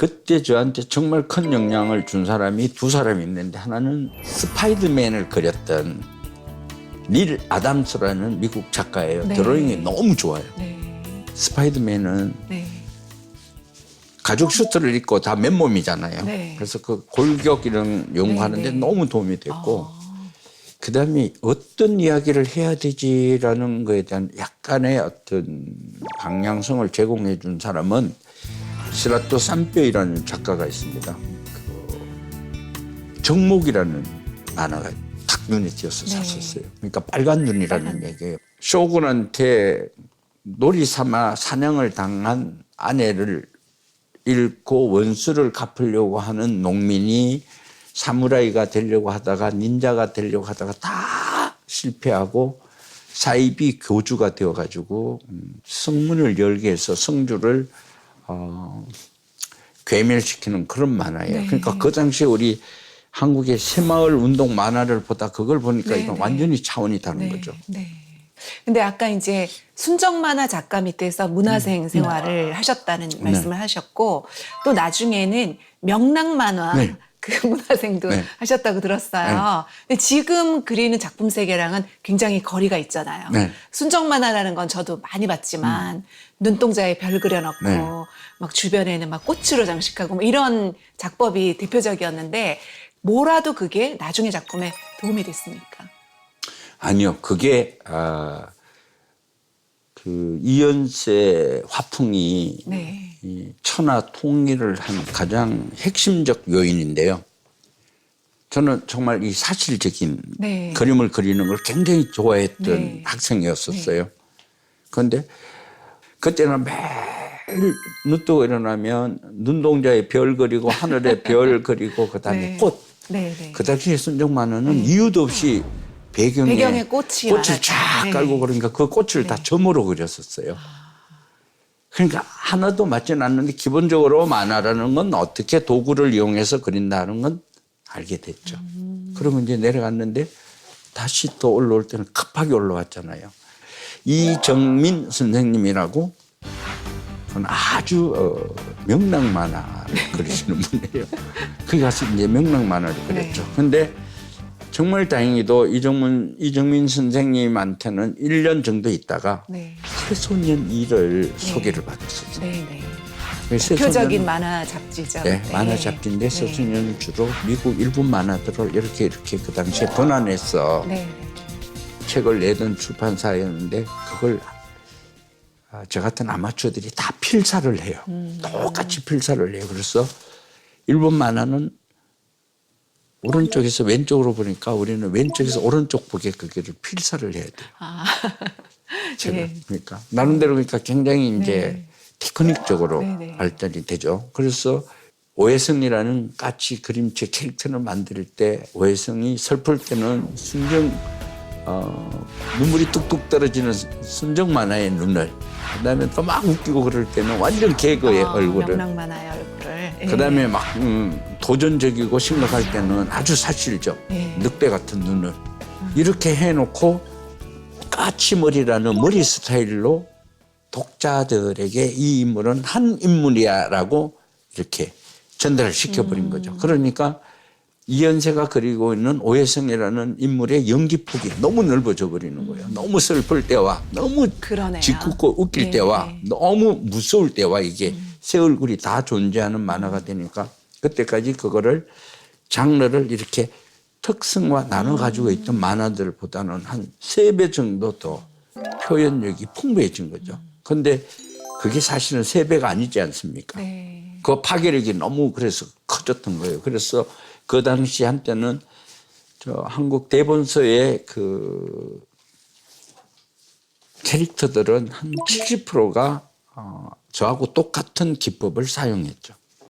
그때 저한테 정말 큰 영향을 준 사람이 두 사람이 있는데 하나는 스파이더맨을 그렸던 닐 아담스라는 미국 작가예요. 네. 드로잉이 너무 좋아요. 네. 스파이더맨은 네. 가죽 슈트를 입고 다 맨몸이잖아요. 네. 그래서 그 골격 이런 연구하는데 네, 네. 너무 도움이 됐고 아. 그다음에 어떤 이야기를 해야 되지라는 거에 대한 약간의 어떤 방향성을 제공해 준 사람은 시라토 산뼈이라는 작가가 있습니다. 그 정목이라는 만화가 탁 눈에 띄어서 네. 샀었어요. 그러니까 빨간 눈이라는. 얘기예요. 쇼군한테 놀이 삼아 사냥을 당한 아내를 잃고 원수를 갚으려고 하는 농민이 사무라이가 되려고 하다가 닌자가 되려고 하다가 다 실패하고 사입이 교주가 되어가지고 음, 성문을 열게 해서 성주를 어, 괴멸시키는 그런 만화예요. 네. 그러니까 그 당시에 우리 한국의 새마을 운동 만화를 보다 그걸 보니까 네, 이건 네. 완전히 차원이 다른 네. 거죠. 네. 근데 아까 이제 순정 만화 작가 밑에서 문화생 생활을 하셨다는 말씀을 하셨고 또 나중에는 명랑 만화 네. 그 문화생도 네. 하셨다고 들었어요. 근데 지금 그리는 작품 세계랑은 굉장히 거리가 있잖아요. 네. 순정 만화라는 건 저도 많이 봤지만 눈동자에 별 그려놓고 네. 막 주변에는 막 꽃으로 장식하고 뭐 이런 작법이 대표적이었는데 뭐라도 그게 나중에 작품에 도움이 됐습니까? 아니요, 그게 아, 그 이연세 화풍이 네. 이 천하 통일을 한 가장 핵심적 요인인데요. 저는 정말 이 사실적인 네. 그림을 그리는 걸 굉장히 좋아했던 네. 학생이었었어요. 그런데 그때는 매일 눈 뜨고 일어나면 눈동자에 별 그리고 하늘에 별 그리고 그다음에 네. 꽃. 네, 네. 그 당시에 순정 만화는 이유도 없이 배경에, 배경에 꽃이 꽃을. 쫙 네. 깔고 그러니까 그 꽃을 다 네. 점으로 그렸었어요. 그러니까 하나도 맞지는 않는데 기본적으로 만화라는 건 어떻게 도구를 이용해서 그린다는 건 알게 됐죠. 음. 그러면 이제 내려갔는데 다시 또 올라올 때는 급하게 올라왔잖아요. 이정민 선생님이라고 아주 어, 명랑 만화를 그리시는 분이에요. 거기 가서 이제 명랑 만화를 그렸죠. 네. 근데 정말 다행히도 이정민, 이정민 선생님한테는 1년 정도 있다가 네. 새소년 2를 소개를 받았었어요. 네, 네. 그래서 대표적인 새소년- 만화 잡지죠. 네, 만화 잡지인데 네. 새소년은 주로 미국 일본 만화들을 이렇게 이렇게 그 당시에 번안해서 네, 네. 책을 내던 출판사였는데 그걸 아, 저 같은 아마추어들이 다 필사를 해요. 똑같이 필사를 해요. 그래서 일본 만화는 오른쪽에서 왼쪽으로 보니까 우리는 왼쪽에서 오른쪽 보게 그게를 필사를 해야 돼요. 아, 제가 네. 그러니까 나름대로 그러니까 굉장히 이제 네. 테크닉적으로 네, 네. 발달이 되죠. 그래서 오해성이라는 까치 그림체 캐릭터를 만들 때 오해성이 슬플 때는 순정 어, 눈물이 뚝뚝 떨어지는 순정 만화의 눈을 그다음에 또 막 웃기고 그럴 때는 완전 개그의 아, 얼굴을 명랑 만화의 얼굴을. 예. 그다음에 막 음, 도전적이고 심각할 때는 아주 사실적 네. 늑대 같은 눈을 이렇게 해놓고 까치머리라는 머리 스타일로 독자들에게 이 인물은 한 인물이야라고 이렇게 전달을 시켜버린 거죠. 그러니까 이연세가 그리고 있는 오해성이라는 인물의 연기폭이 너무 넓어져 버리는 거예요. 너무 슬플 때와 너무 그러네요. 짓궂고 웃길 네, 때와 네. 너무 무서울 때와 이게 새 얼굴이 다 존재하는 만화가 되니까 그때까지 그거를 장르를 이렇게 특성화 나눠 가지고 있던 만화들보다는 한 세 배 정도 더 표현력이 풍부해진 거죠. 근데 그게 사실은 세 배가 아니지 않습니까? 네. 그 파괴력이 너무 그래서 커졌던 거예요. 그래서 그 당시 한때는 저 한국 대본서의 그 캐릭터들은 한 70%가 어, 저하고 똑같은 기법을 사용했죠.